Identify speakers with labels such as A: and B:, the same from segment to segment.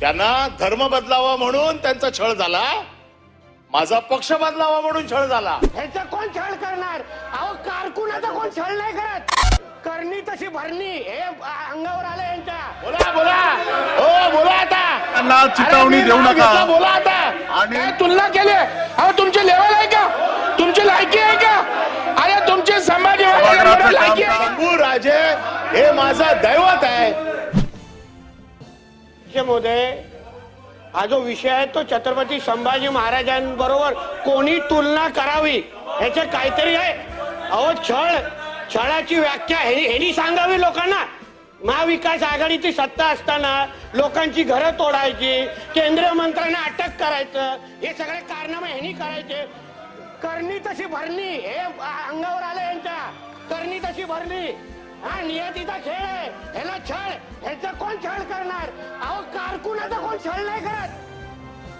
A: त्यांना धर्म बदलावा म्हणून त्यांचा छळ झाला. माझा पक्ष बदलावा म्हणून छळ झाला.
B: ह्याचा कोण छळ करणार? अहो कारकुनाचा कोण छळ नाही करत. करणी तशी भरणी. हे अंगावर आलं यांच्या.
A: बोला बोला. हो बोला आता.
C: त्यांना चिथावणी
A: अरे मी
C: देऊ
A: नाव
C: नका.
A: बोला आता.
C: आणि
D: काय तुलना केली? अहो तुमची लेवल आहे का? तुमची लायकी आहे का? अरे तुमची संभाजी लायकी आहे का?
A: राजे हे माझं दैवत आहे.
B: मोदय हा जो विषय आहे तो छत्रपती संभाजी महाराजांबरोबर कोणी तुलना करावी ह्याचे काहीतरी आहे. अहो छळ छळाची व्याख्या ह्यानी सांगावी लोकांना. महाविकास आघाडीची सत्ता असताना लोकांची घरं तोडायची केंद्रीय मंत्र्यांना अटक करायचं हे सगळे कारनामे ह्यानी करायचे. करणी तशी भरणी हे अंगावर आलं यांच्या. करणी तशी भरणी. हा नियतीचा खेळ आहे. कोण छळ नाही करत?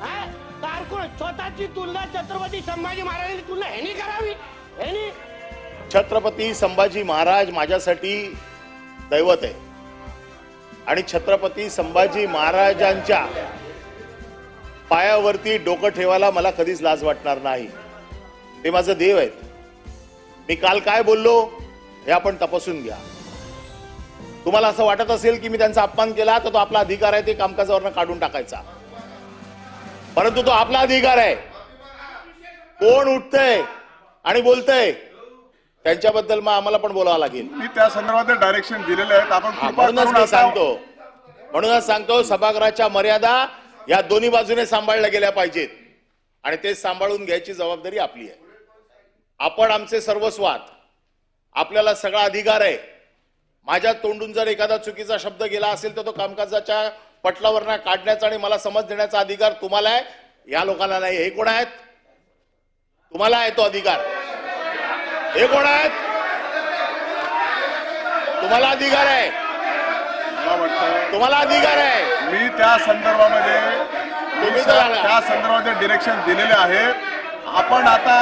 B: हा? कारकुन स्वतःची तुलना छत्रपती संभाजी महाराजांची तुलना ह्यानी करावी? ह्यानी?
A: छत्रपती संभाजी महाराज माझ्यासाठी दैवत आहे. आणि छत्रपती संभाजी महाराजांच्या पायावरती डोकं ठेवायला मला कधीच लाज वाटणार नाही. ते माझं देव आहेत. मी काल काय बोललो हे आपण तपासून घ्या. तुम्हाला असं वाटत असेल की मी त्यांचा अपमान केला तर तो आपला अधिकार आहे ते कामकाजावरनं काढून टाकायचा. परंतु तो आपला अधिकार आहे. कोण उठतंय आणि बोलतंय त्यांच्याबद्दल मग आम्हाला पण बोलावं लागेल.
C: मी त्या संदर्भात डायरेक्शन दिलेले आहेत. आपण
A: म्हणूनच मी सांगतो. म्हणूनच सांगतो सभागृहाच्या मर्यादा या दोन्ही बाजूने सांभाळल्या गेल्या पाहिजेत. आणि ते सांभाळून घ्यायची जबाबदारी आपली आहे. आपण आमचे सर्वस्वात आपल्याला सगळा अधिकार आहे. माझ्या तोंडून जर एखादा चुकीचा शब्द गेला असेल तर तो कामकाजाच्या पटलावर काढण्याचा आणि मला समज देण्याचा अधिकार तुम्हाला आहे? या लोकांना नाही. हे कोण आहेत? तुम्हाला आहे तो अधिकार. हे कोण आहेत? तुम्हाला अधिकार आहे. तुम्हाला अधिकार आहे.
C: मी त्या संदर्भामध्ये
A: तुम्ही.
C: त्या संदर्भात डिरेक्शन दिलेले आहे. आपण आता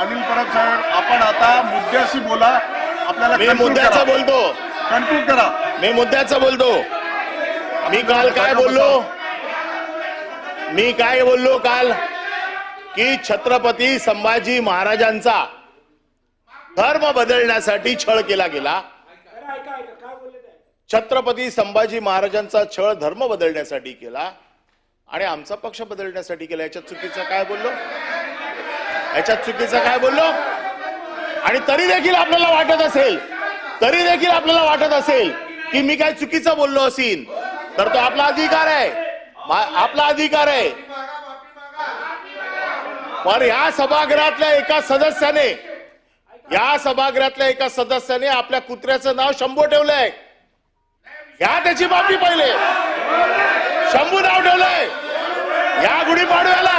C: अनिल परब साहेब आपण आता मुद्द्याशी बोला. आपल्याला
A: मी मुद्द्याचं बोलतो.
C: कन्क्लूड करा.
A: मी मुद्द्याचं बोलतो. मी काल काय बोललो? मी काय बोललो काल? की छत्रपती संभाजी महाराजांचा धर्म बदलण्यासाठी छळ केला गेला. छत्रपती संभाजी महाराजांचा छळ धर्म बदलण्यासाठी केला. आणि आमचा पक्ष बदलण्यासाठी केला. याच्यात चुकीचं काय बोललो? याच्यात चुकीचं काय बोललो? आणि तरी देखील आपल्याला वाटत असेल तरी देखील आपल्याला वाटत असेल की मी काय चुकीचं बोललो असेल तर तो आपला अधिकार आहे. आपला अधिकार आहे. पण या सभागृहातल्या एका सदस्याने या सभागृहातल्या एका सदस्याने आपल्या कुत्र्याचं नाव शंभू ठेवलंय. ह्या त्याची बाबी पहिले. शंभू नाव ठेवलंय. या गुढीपाडव्याला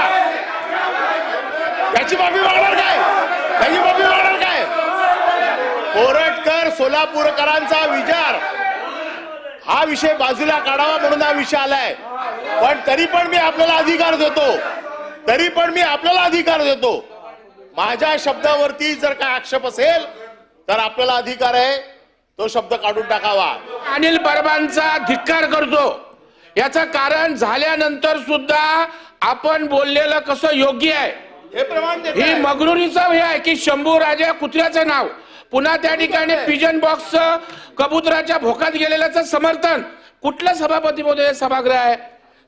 A: त्याची बाबी मागणार काय? त्याची बाबी मागणार काय? कोरटकर सोलापूरकरांचा विचार. हा विषय बाजूला काढावा म्हणून हा विषय आलाय. पण तरी पण मी आपल्याला अधिकार देतो. तरी पण मी आपल्याला अधिकार देतो. माझ्या शब्दावरती जर काय आक्षेप असेल तर आपल्याला अधिकार आहे तो शब्द काढून टाकावा.
D: अनिल परबांचा धिक्कार करतो. याचं कारण झाल्यानंतर सुद्धा आपण बोललेलं कसं योग्य आहे?
A: हे प्रमाण
D: ही. मगरुरीचं हे आहे की शंभू राजा कुत्र्याचं नाव. पुन्हा त्या ठिकाणी पिजन बॉक्स कबुतराच्या भोकात गेलेल्याचं समर्थन. कुठलं सभापती महोदय सभागृह आहे?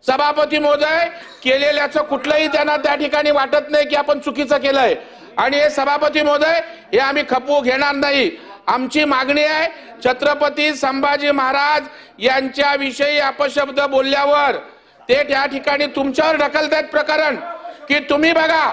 D: सभापती महोदय केलेल्याचं कुठलंही त्यांना त्या ठिकाणी वाटत नाही की आपण चुकीचं केलंय. आणि हे सभापती महोदय हे आम्ही खपवू घेणार नाही. आमची मागणी आहे छत्रपती संभाजी महाराज यांच्या विषयी अपशब्द बोलल्यावर ते त्या ठिकाणी तुमच्यावर ढकलतायत प्रकरण. की तुम्ही बघा